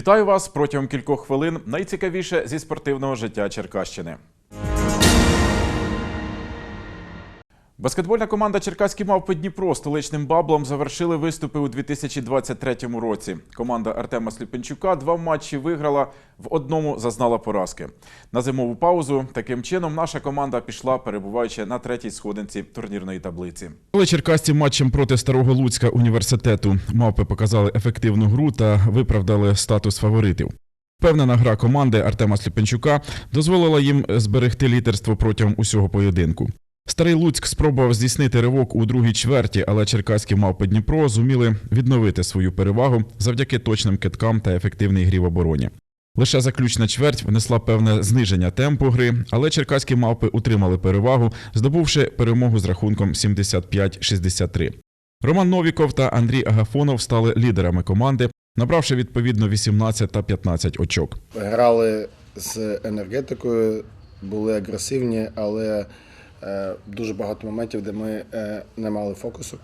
Вітаю вас протягом кількох хвилин. Найцікавіше зі спортивного життя Черкащини. Баскетбольна команда Черкаські мавпи Дніпро столичним баблом завершили виступи у 2023 році. Команда Артема Сліпенчука два матчі виграла, в одному зазнала поразки. На зимову паузу таким чином наша команда пішла, перебуваючи на третій сходинці турнірної таблиці. Коли черкасці матчем проти Старого Луцька університету мавпи показали ефективну гру та виправдали статус фаворитів. Впевнена гра команди Артема Сліпенчука дозволила їм зберегти лідерство протягом усього поєдинку. Старий Луцьк спробував здійснити ривок у другій чверті, але черкаські мавпи Дніпро зуміли відновити свою перевагу завдяки точним киткам та ефективній грі в обороні. Лише заключна чверть внесла певне зниження темпу гри, але черкаські мавпи утримали перевагу, здобувши перемогу з рахунком 75-63. Роман Новіков та Андрій Агафонов стали лідерами команди, набравши відповідно 18 та 15 очок. Грали з енергетикою, були агресивні, але дуже багато моментів, де ми е, не мали фокусу.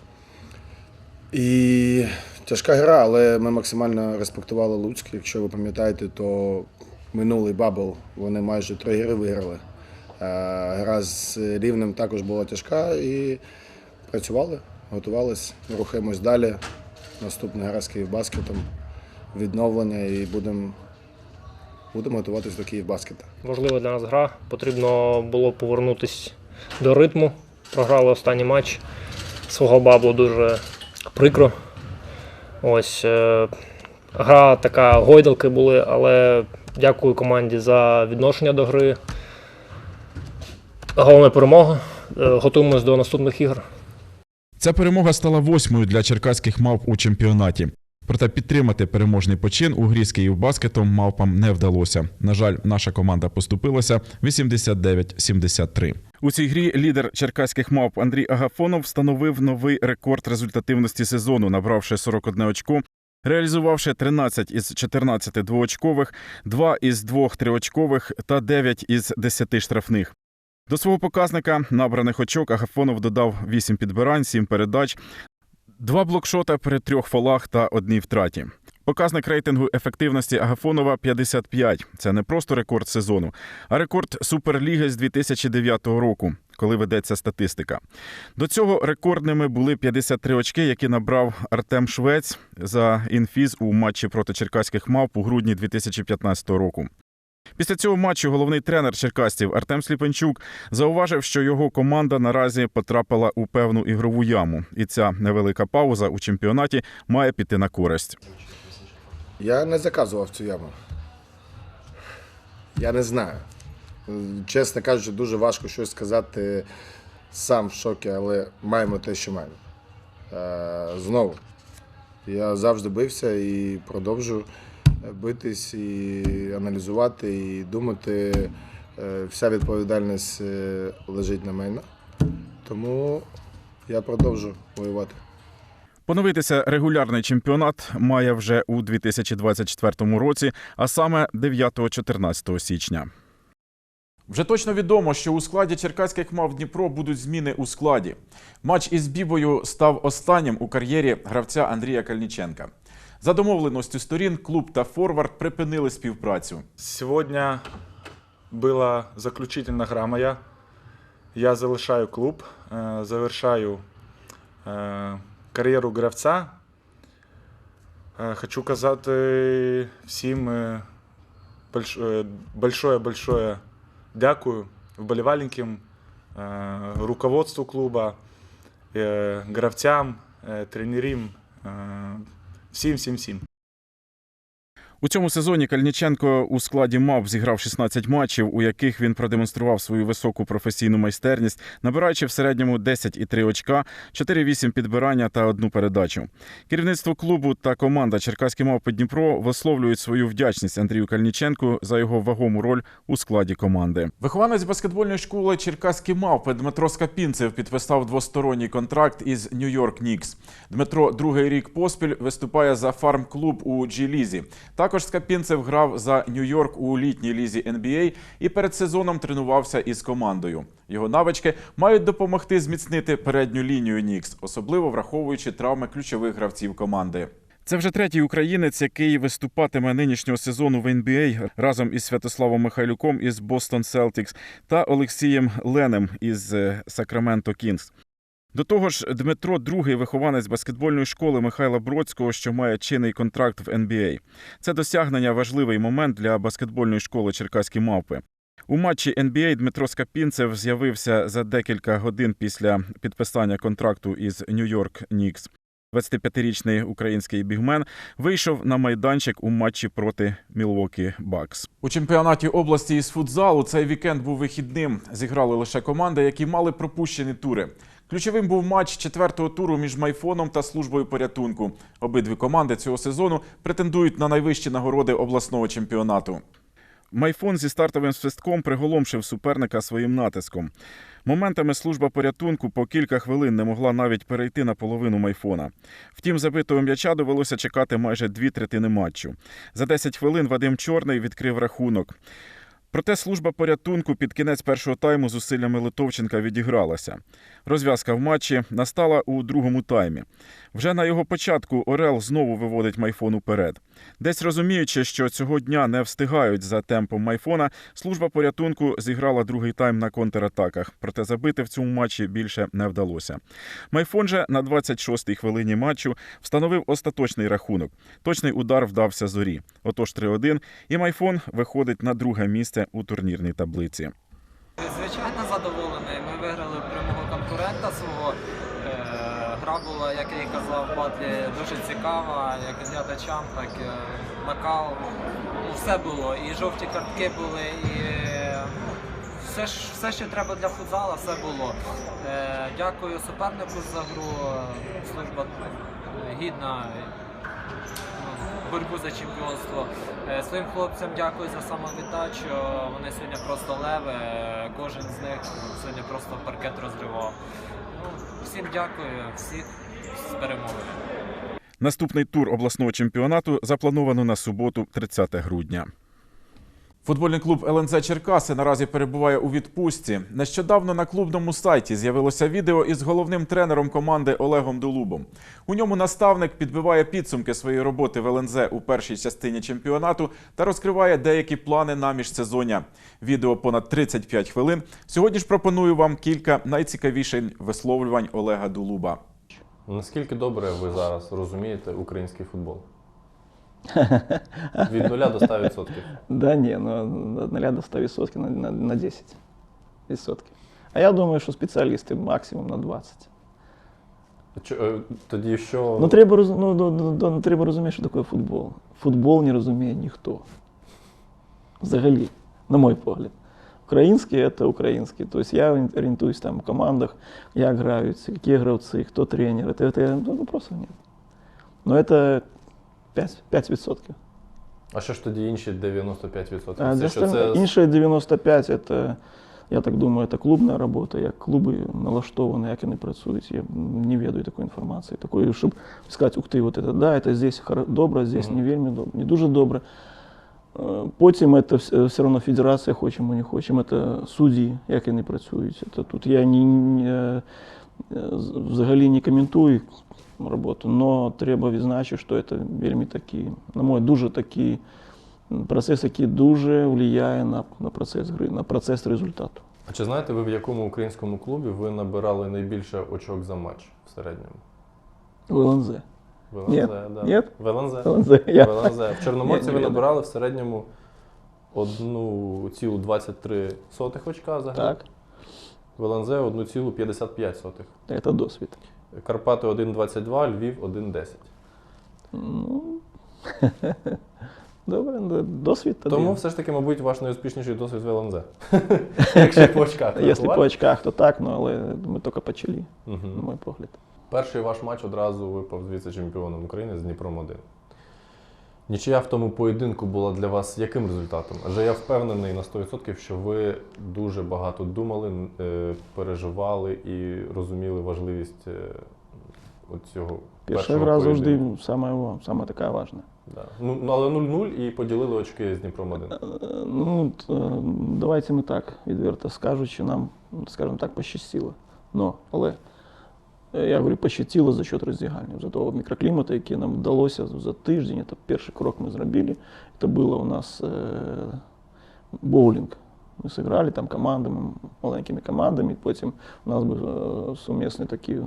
І тяжка гра, але ми максимально респектували Луцьк. Якщо ви пам'ятаєте, то минулий бабл вони майже три гри виграли. Е, гра з рівнем також була тяжка і працювали, готувалися, рухаємось далі. Наступна гра з Київбаскетом, відновлення і будемо будемо готуватися до Київбаскета. Важлива для нас гра. Потрібно було повернутися до ритму. Програли останній матч. Свого баблу дуже прикро. Ось е, гра така, гойдалки були, але дякую команді за відношення до гри. Головна перемога. Е, Готуємось до наступних ігор. Ця перемога стала восьмою для черкаських мавп у чемпіонаті. Проте підтримати переможний почин у грі з Київбаскетом мавпам не вдалося. На жаль, наша команда поступилася 89-73. У цій грі лідер черкаських мавп Андрій Агафонов встановив новий рекорд результативності сезону, набравши 41 очко, реалізувавши 13 із 14 двоочкових, 2 із 2 триочкових та 9 із 10 штрафних. До свого показника набраних очок Агафонов додав 8 підбирань, 7 передач, Два блокшота при трьох фолах та одній втраті. Показник рейтингу ефективності Агафонова 55. Це не просто рекорд сезону, а рекорд Суперліги з 2009 року, коли ведеться статистика. До цього рекордними були 53 очки, які набрав Артем Швець за інфіз у матчі проти черкаських мавп у грудні 2015 року. Після цього матчу головний тренер черкастів Артем Сліпенчук зауважив, що його команда наразі потрапила у певну ігрову яму, і ця невелика пауза у чемпіонаті має піти на користь. Я не заказував цю яму. Я не знаю. Чесно кажучи, дуже важко щось сказати сам в шокі, але маємо те, що маємо. Е, Знову. Я завжди бився і продовжу битись, і аналізувати, і думати. Е, Вся відповідальність е, лежить на мене. Тому я продовжу воювати. Поновитися регулярний чемпіонат має вже у 2024 році, а саме 9-14 січня. Вже точно відомо, що у складі черкаських мав Дніпро будуть зміни у складі. Матч із Бібою став останнім у кар'єрі гравця Андрія Кальніченка. За домовленістю сторін, клуб та форвард припинили співпрацю. Сегодня была заключительная гра моя. Я залишаю клуб, е, завершаю е, кар'єру гравця. Е, Хочу казати всім е, е, большое-большое дякую вболівальникам, руководству клуба, гравцям, тренерам, всім-всім-всім. У цьому сезоні Кальніченко у складі МАВ зіграв 16 матчів, у яких він продемонстрував свою високу професійну майстерність, набираючи в середньому 10,3 очка, 4-8 підбирання та одну передачу. Керівництво клубу та команда Черкаські мавпи Дніпро висловлюють свою вдячність Андрію Кальніченку за його вагому роль у складі команди. Вихованець баскетбольної школи Черкаські мавпи Дмитро Скапінцев підписав двосторонній контракт із Нью-Йорк Нікс. Дмитро другий рік поспіль виступає за фарм-клуб у Джі-лізі. Також Скапінцев грав за Нью-Йорк у літній лізі NBA і перед сезоном тренувався із командою. Його навички мають допомогти зміцнити передню лінію Нікс, особливо враховуючи травми ключових гравців команди. Це вже третій українець, який виступатиме нинішнього сезону в NBA разом із Святославом Михайлюком із Бостон Селтікс та Олексієм Ленем із е, Сакраменто Кінгс. До того ж, Дмитро другий вихованець баскетбольної школи Михайла Бродського, що має чинний контракт в NBA. Це досягнення важливий момент для баскетбольної школи Черкаські мавпи. У матчі NBA Дмитро Скапінцев з'явився за декілька годин після підписання контракту із Нью-Йорк Нікс. 25-річний український бігмен вийшов на майданчик у матчі проти Мілвокі Бакс. У чемпіонаті області із футзалу цей вікенд був вихідним. Зіграли лише команди, які мали пропущені тури. Ключовим був матч четвертого туру між Майфоном та службою порятунку. Обидві команди цього сезону претендують на найвищі нагороди обласного чемпіонату. Майфон зі стартовим свистком приголомшив суперника своїм натиском. Моментами служба порятунку по кілька хвилин не могла навіть перейти на половину майфона. Втім, забитого м'яча довелося чекати майже дві третини матчу. За 10 хвилин Вадим Чорний відкрив рахунок. Проте служба порятунку під кінець першого тайму зусиллями Литовченка відігралася. Розв'язка в матчі настала у другому таймі. Вже на його початку Орел знову виводить Майфон уперед. Десь розуміючи, що цього дня не встигають за темпом Майфона, служба порятунку зіграла другий тайм на контратаках, проте забити в цьому матчі більше не вдалося. Майфон же на 26-й хвилині матчу встановив остаточний рахунок. Точний удар вдався зорі. Отож 3-1, і Майфон виходить на друге місце у турнірній таблиці. Звичайно, задоволений. Ми виграли прямого конкурента свого. Е, Гра була, як я і казав, в батлі дуже цікава, як глядачам, так і накал. Ну, все було. І жовті картки були, і е, все, все, що треба для футзала, все було. Е, Дякую супернику за гру. Служба гідна боротьбу за чемпіонство. Е, Своїм хлопцям дякую за самовіддачу. Вони сьогодні просто леви. Е, Кожен з них сьогодні просто паркет розривав. Ну, всім дякую, всіх з перемогою. Наступний тур обласного чемпіонату заплановано на суботу, 30 грудня. Футбольний клуб ЛНЗ Черкаси наразі перебуває у відпустці. Нещодавно на клубному сайті з'явилося відео із головним тренером команди Олегом Дулубом. У ньому наставник підбиває підсумки своєї роботи в ЛНЗ у першій частині чемпіонату та розкриває деякі плани на міжсезоння. Відео понад 35 хвилин. Сьогодні ж пропоную вам кілька найцікавіших висловлювань Олега Дулуба. Наскільки добре ви зараз розумієте український футбол? Від 0 до 100%. Да не, ну от 0 до 100 відсотків на, на, на 10 відсотків. А я думаю, що спеціалісти максимум на 20. Чо- е, Тоді що. Ну треба, роз, ну, ну, ну, ну, треба розуміти, що таке футбол. Футбол не розуміє ніхто. Взагалі, на мой погляд. Український це український. Тобто я орієнтуюсь там в командах, як грають, які гравці, хто тренер. Это, это, ну, вопросов нет. Но это 5, 5%. А що ж тоді інші 95%? А Це що це Інші 95 це, я так думаю, це клубна робота, як клуби налаштовані, як вони працюють. Я не ведаю такої інформації. Такої, щоб сказати, ух ти, от це да, це здесь добре, здесь не вельми добре, не дуже добре. Е, Потім це все, одно федерація, хочемо, не хочемо, це судді, як вони працюють. Це тут я ні, ні, е, взагалі не коментую роботу, але треба відзначити, що це вельми такі, на мой дуже такі процес, який дуже впливає на, на процес гри, на процес результату. А чи знаєте ви, в якому українському клубі ви набирали найбільше очок за матч в середньому? В ЛНЗ. В ЛНЗ, Ні. да. Ні? В ЛНЗ. ЛНЗ. В ЛНЗ. В Чорноморці ви набирали в середньому 1,23 очка за гру. Так, В ЛНЗ 1,55. це досвід. Карпати 1,22, Львів 1,10. Ну, добре, досвід тоді. Тому все ж таки, мабуть, ваш найуспішніший досвід в ЛНЗ. Якщо по очках. Якщо по очках, то так, ну, але ми тільки почали, на мой погляд. Перший ваш матч одразу випав з віце-чемпіоном України з Дніпром 1. Нічия в тому поєдинку була для вас яким результатом? Адже я впевнений на 100%, що ви дуже багато думали, е, переживали і розуміли важливість е, цього першого гра завжди саме, саме така важна. Да. Ну, ну, але 0-0 і поділили очки з Дніпром 1. Е, Ну, давайте ми так відверто скажучи, нам, скажімо так, пощастило. Но, але я говорю, пощастило за счет роздягальні, за того мікроклімату, який нам вдалося за тиждень. Це перший крок ми зробили. Це було у нас е, боулінг. Ми зіграли там командами, маленькими командами. Потім у нас був е, сумісні такі е,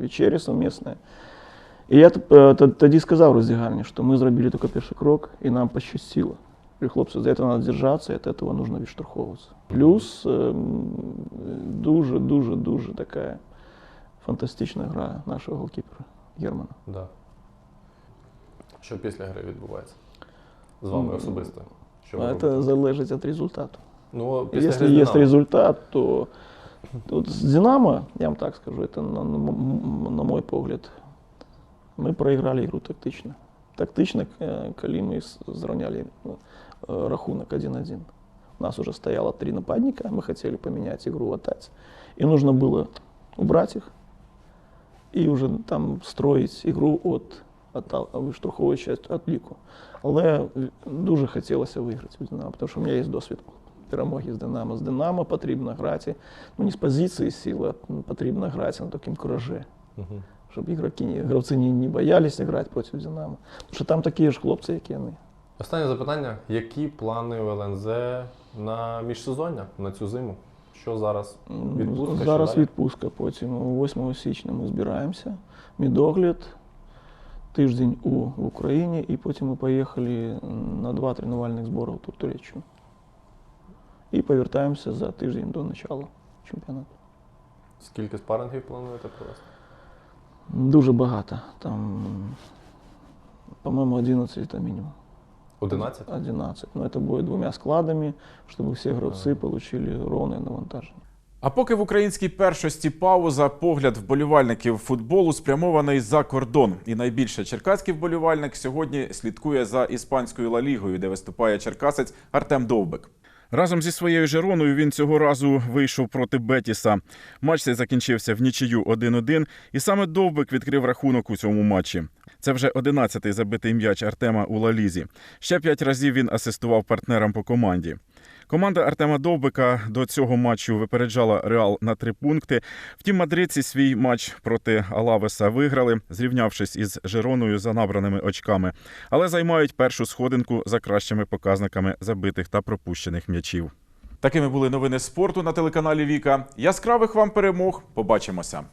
вечері сумісні. І я тоді сказав роздягальні, що ми зробили тільки перший крок, і нам пощастило. Говорю, хлопці, за це треба держатися, і від цього потрібно відштовхуватися. Плюс ем, дуже, дуже, дуже така фантастична гра нашого голкіпера Германа. Да. Що після гри відбувається? З вами Ну, особисто? Що ви А робите? це залежить від результату. Ну, після Если гри з есть Динамо. результат, то тут с Динамо, я вам так скажу, это на, на м- на мой погляд, мы проиграли игру тактично. Тактично, э, коли мы с- зравняли э, рахунок 1-1. У нас уже стояло три нападника, мы хотели поменять игру в атаке. И нужно было убрать их и уже там строить игру от, виштовховуючи часть от ліку. Але дуже хотілося виграти в Динамо, тому що у мене є досвід перемоги з Динамо. З Динамо потрібно грати, ну не з позиції сили, а потрібно грати на такому куражі. Щоб ігроки, гравці не, не боялися грати проти Динамо. Тому що там такі ж хлопці, як і вони. Останнє запитання. Які плани у ЛНЗ на міжсезоння, на цю зиму? Що зараз? Відпустка, Зараз далі? відпустка, потім 8 січня ми збираємося. Медогляд, тиждень у, в Україні, і потім ми поїхали на два тренувальних збори в Туреччину. І повертаємося за тиждень до початку чемпіонату. Скільки спарингів плануєте провести? Дуже багато. Там, по-моєму, 11 це мінімум. 11? 11. Но это будет двумя складами, чтобы все гравцы получили ровное навантажение. А поки в українській першості пауза, погляд вболівальників футболу спрямований за кордон. І найбільше черкаський вболівальник сьогодні слідкує за іспанською Ла Лігою, де виступає черкасець Артем Довбик. Разом зі своєю Жероною він цього разу вийшов проти Бетіса. Матч цей закінчився в нічию 1-1, і саме Довбик відкрив рахунок у цьому матчі. Це вже 11-й забитий м'яч Артема у Ла Лізі. Ще п'ять разів він асистував партнерам по команді. Команда Артема Довбика до цього матчу випереджала Реал на три пункти. Втім, мадридці свій матч проти Алавеса виграли, зрівнявшись із Жероною за набраними очками, але займають першу сходинку за кращими показниками забитих та пропущених м'ячів. Такими були новини спорту на телеканалі Віка. Яскравих вам перемог. Побачимося.